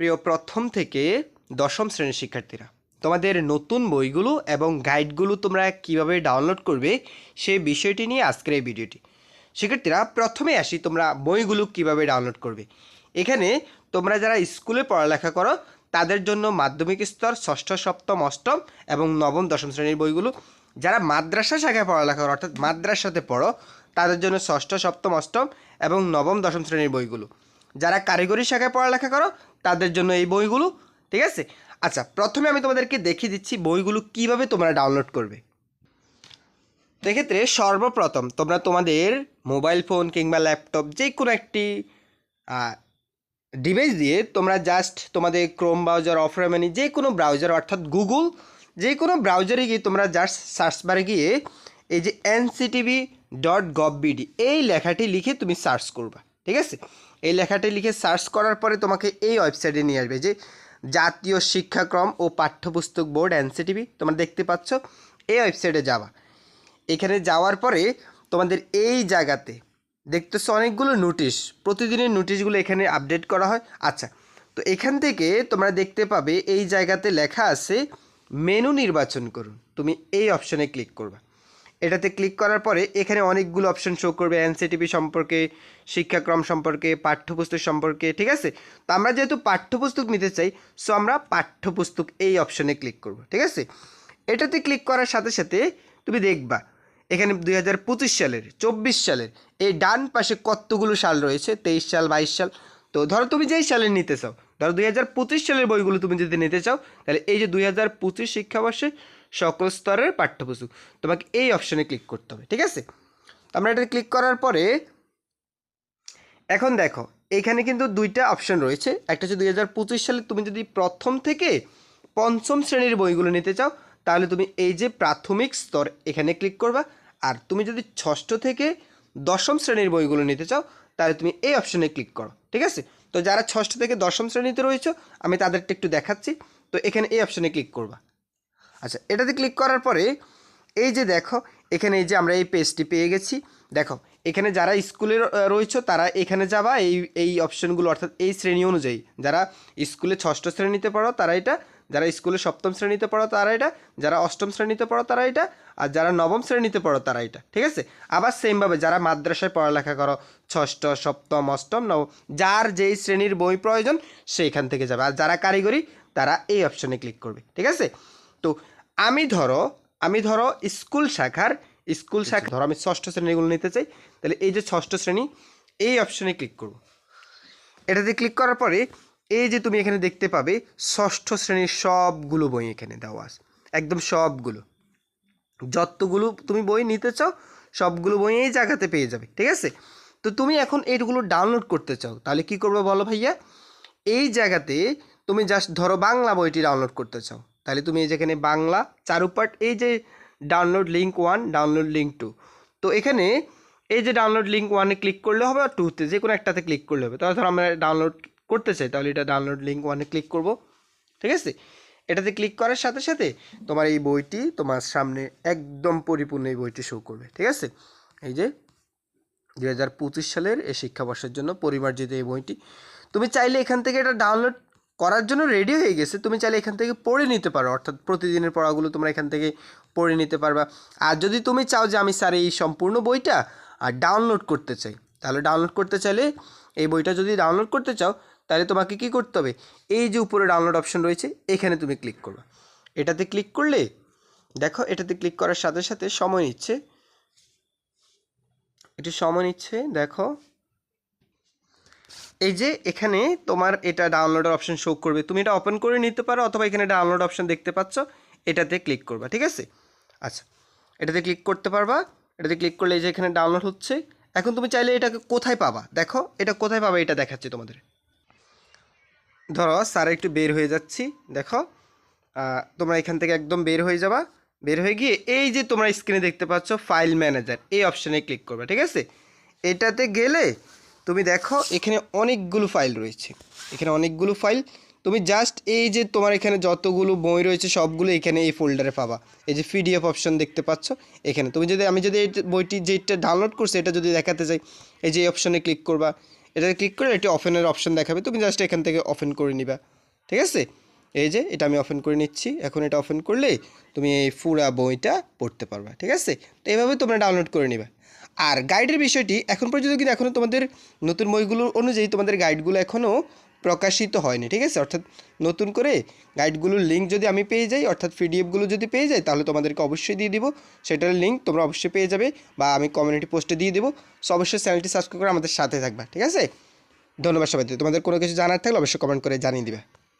প্রিয়, প্রথম থেকে দশম শ্রেণির শিক্ষার্থীরা, তোমাদের নতুন বইগুলো এবং গাইডগুলো তোমরা কীভাবে ডাউনলোড করবে সেই বিষয়টি নিয়ে আজকের এই ভিডিওটি শিক্ষার্থীরা প্রথমে আসি তোমরা বইগুলো কীভাবে ডাউনলোড করবে। এখানে তোমরা যারা স্কুলে পড়ালেখা করো, তাদের জন্য মাধ্যমিক স্তর, ষষ্ঠ, সপ্তম, অষ্টম এবং নবম, দশম শ্রেণির বইগুলো। যারা মাদ্রাসা শাখায় পড়ালেখা করো, অর্থাৎ মাদ্রাসাতে পড়ো, তাদের জন্য ষষ্ঠ, সপ্তম, অষ্টম এবং নবম, দশম শ্রেণির বইগুলো। যারা কারিগরি শাখায় পড়ালেখা করো তাদের জন্য এই বইগুলো, ঠিক আছে? আচ্ছা প্রথমে আমি তোমাদেরকে দেখিয়ে দিচ্ছি বইগুলো কীভাবে তোমরা ডাউনলোড করবে। তো এক্ষেত্রে সর্বপ্রথম তোমরা তোমাদের মোবাইল ফোন কিংবা ল্যাপটপ যে কোনো একটি ডিভাইস দিয়ে তোমরা জাস্ট তোমাদের ক্রোম ব্রাউজার অফরামানি যে কোনো ব্রাউজার অর্থাৎ গুগল যে কোনো ব্রাউজারে গিয়ে তোমরা জাস্ট সার্চ বারে গিয়ে এই যে এনসিটিভি ডট গভ বিডি এই লেখাটি লিখে তুমি সার্চ করবা, ঠিক আছে? এই লেখাটি লিখে সার্চ করার পরে তোমাকে এই ওয়েবসাইটে নিয়ে আসবে যে জাতীয় শিক্ষাক্রম ও পাঠ্যপুস্তক বোর্ড এনসিটিভি, তোমরা দেখতে পাচ্ছ, এই ওয়েবসাইটে যাওয়া এখানে যাওয়ার পরে তোমাদের এই জায়গাতে দেখতেছো অনেকগুলো নোটিশ, প্রতিদিনের নোটিশগুলো এখানে আপডেট করা হয়। আচ্ছা তো এখান থেকে তোমরা দেখতে পাবে এই জায়গাতে লেখা আছে, মেনু নির্বাচন করুন। তুমি এই অপশনে ক্লিক করবা। এটাতে ক্লিক করার পরে এখানে অনেকগুলো অপশন শো করবে এনসিটিভি সম্পর্কে, শিক্ষাক্রম সম্পর্কে, পাঠ্যপুস্তক সম্পর্কে, ঠিক আছে? তো আমরা যেহেতু পাঠ্যপুস্তক নিতে চাই সো আমরা পাঠ্যপুস্তক এই অপশনে ক্লিক করব, ঠিক আছে? এটাতে ক্লিক করার সাথে সাথে তুমি দেখবা, এখানে দুই হাজার পঁচিশ সালের, চব্বিশ সালের, এই ডান পাশে কতগুলো সাল রয়েছে? তেইশ সাল, বাইশ সাল। তো ধরো তুমি যেই সালের নিতে চাও, ধরো দুই হাজার পঁচিশ সালের বইগুলো তুমি যদি নিতে চাও, তাহলে এই যে দুই হাজার পঁচিশ শিক্ষাবর্ষে সকল স্তরের পাঠ্যপুস্তক। তোমাকে এই অপশনে ক্লিক করতে হবে, ঠিক আছে? আমরা এটা ক্লিক করার পরে, এখন দেখো, এখানে কিন্তু দুইটা অপশন রয়েছে। একটা হচ্ছে দুই হাজার পঁচিশ সালে তুমি যদি প্রথম থেকে পঞ্চম শ্রেণির বইগুলো নিতে চাও, তাহলে তুমি এই যে প্রাথমিক স্তর এখানে ক্লিক করবা। আর তুমি যদি ষষ্ঠ থেকে দশম শ্রেণির বইগুলো নিতে চাও, তাহলে তুমি এই অপশনে ক্লিক করো, ঠিক আছে? তো যারা ষষ্ঠ থেকে দশম শ্রেণীতে রয়েছে, আমি তাদেরটা একটু দেখাচ্ছি। তো এখানে এই অপশনে ক্লিক করবা। আচ্ছা এটাতে ক্লিক করার পরে এই যে দেখো, এখানে এই যে আমরা এই পেজটি পেয়ে গেছি। দেখো, এখানে যারা স্কুলে রয়েছে, তারা এখানে যাবা, এই এই অপশনগুলো অর্থাৎ এই শ্রেণি অনুযায়ী। যারা স্কুলে ষষ্ঠ শ্রেণীতে পড়ো, তারা এটা, যারা স্কুলে সপ্তম শ্রেণীতে পড়ো, তারা এটা, যারা অষ্টম শ্রেণীতে পড়ো, তারা এটা, আর যারা নবম শ্রেণীতে পড়ো, তারা এটা, ঠিক আছে? আবার সেমভাবে যারা মাদ্রাসায় পড়ালেখা করো, ষষ্ঠ, সপ্তম, অষ্টম, নবম, যার যেই শ্রেণির বই প্রয়োজন, সেইখান থেকে যাবে। আর যারা কারিগরি, তারা এই অপশনে ক্লিক করবে, ঠিক আছে? তো আমি ধরো আমি ধরো স্কুল শাখার স্কুল শাখা ধরো আমি ষষ্ঠ শ্রেণীগুলো নিতে চাই তাহলে এই যে ষষ্ঠ শ্রেণি এই অপশনে ক্লিক করব এটাতে ক্লিক করার পরে এই যে তুমি এখানে দেখতে পাবে ষষ্ঠ শ্রেণির সবগুলো বই এখানে দেওয়া আছে একদম সবগুলো। যতগুলো তুমি বই নিতে চাও সবগুলো বই এই জায়গাতে পেয়ে যাবে ঠিক আছে? তো তুমি এখন এইগুলো ডাউনলোড করতে চাও তাহলে কি করবে বলো ভাইয়া? এই জায়গাতে তুমি জাস্ট ধরো বাংলা বইটি ডাউনলোড করতে চাও। তাহলে তুমি যেখানে বাংলা চারুপাট এই যে download link one download link two তো এখানে এই যে ডাউনলোড লিঙ্ক ওয়ানে ক্লিক করলে হবে আর টুতে যে কোনো একটাতে ক্লিক করলে হবে। তাহলে ধরো আমরা ডাউনলোড করতে চাই, তাহলে এটা ডাউনলোড লিঙ্ক ওয়ানে ক্লিক করব। ঠিক আছে? এটাতে ক্লিক করার সাথে সাথে তোমার এই বইটি তোমার সামনে একদম পরিপূর্ণ এই বইটি শো করবে। ঠিক আছে? এই যে দু হাজার পঁচিশ সালের এই শিক্ষাবর্ষের জন্য পরিমার্জিত এই বইটি। তুমি চাইলে এখান থেকে এটা ডাউনলোড করার জন্য রেডি হয়ে গেছে, তুমি চাইলে এখান থেকে পড়ে নিতে পারো। অর্থাৎ প্রতিদিনের পড়াগুলো তোমরা এখান থেকে পড়ে নিতে পারবা। আর যদি তুমি চাও যে আমি স্যার এই সম্পূর্ণ বইটা আর ডাউনলোড করতে চাই, তাহলে ডাউনলোড করতে চাইলে এই বইটা যদি ডাউনলোড করতে চাও, তাহলে তোমাকে কি করতে হবে? এই যে উপরে ডাউনলোড অপশন রয়েছে, এখানে তুমি ক্লিক করবে। এটাতে ক্লিক করলে, দেখো, এটাতে ক্লিক করার সাথে সাথে সময় নিচ্ছে। একটু সময় নিচ্ছে, দেখো। এই যে এখানে তোমার এটা ডাউনলোডের অপশন শো করবে। তুমি এটা ওপেন করে নিতে পারো অথবা এখানে ডাউনলোড অপশন দেখতে পাচ্ছ, এটাতে ক্লিক করবা, ঠিক আছে? আচ্ছা এটাতে ক্লিক করতে পারবা। এটাতে ক্লিক করলে এই যে এখানে ডাউনলোড হচ্ছে। এখন তুমি চাইলে এটাকে কোথায় পাবা? দেখো, এটা কোথায় পাবা এটা দেখাচ্ছি তোমাদের। ধরো স্যার একটু বের হয়ে যাচ্ছি, দেখো। তোমরা এখান থেকে একদম বের হয়ে যাবা। বের হয়ে গিয়ে এই যে তোমরা স্ক্রিনে দেখতে পাচ্ছ ফাইল ম্যানেজার এই অপশানে ক্লিক করবে, ঠিক আছে? এটাতে গেলে তুমি দেখো, এখানে অনেকগুলো ফাইল রয়েছে। এখানে অনেকগুলো ফাইল তুমি জাস্ট এই যে তোমার এখানে যতগুলো বই রয়েছে, সবগুলো এখানে এই ফোল্ডারে পাবা। এই যে পিডিএফ অপশন দেখতে পাচ্ছ, এখানে। তুমি যদি, আমি যদি এই বইটি যেটা ডাউনলোড করছি, এটা যদি দেখাতে চাই, এই যে অপশনে ক্লিক করবা। এটাতে ক্লিক করে এটি অফেনের অপশন দেখাবে। তুমি জাস্ট এখান থেকে ওপেন করে নিবা। ঠিক আছে? এই যে, এটা আমি ওপেন করে নিচ্ছি। এখন এটা ওপেন করলে তুমি এই পুরা বইটা পড়তে পারবা। ঠিক আছে? তো এইভাবে তোমরা ডাউনলোড করে নিবা। আর গাইডের বিষয়টি এখন পর্যন্ত কিন্তু এখনও তোমাদের নতুন বইগুলো অনুযায়ী তোমাদের গাইডগুলো এখনও প্রকাশিত হয়নি, ঠিক আছে? অর্থাৎ নতুন করে গাইডগুলোর লিঙ্ক যদি আমি পেয়ে যাই, অর্থাৎ পিডিএফগুলো যদি পেয়ে যাই, তাহলে তোমাদেরকে অবশ্যই দিয়ে দিব। সেটার লিঙ্ক তোমরা অবশ্যই পেয়ে যাবে বা আমি কমিউনিটি পোস্টে দিয়ে দেবো। সো অবশ্যই চ্যানেলটি সাবস্ক্রাইব করে আমাদের সাথে থাকবা, ঠিক আছে? ধন্যবাদ সবাই তোমাদের কোনো কিছু জানার থাকলে অবশ্যই কমেন্ট করে জানিয়ে দিবে।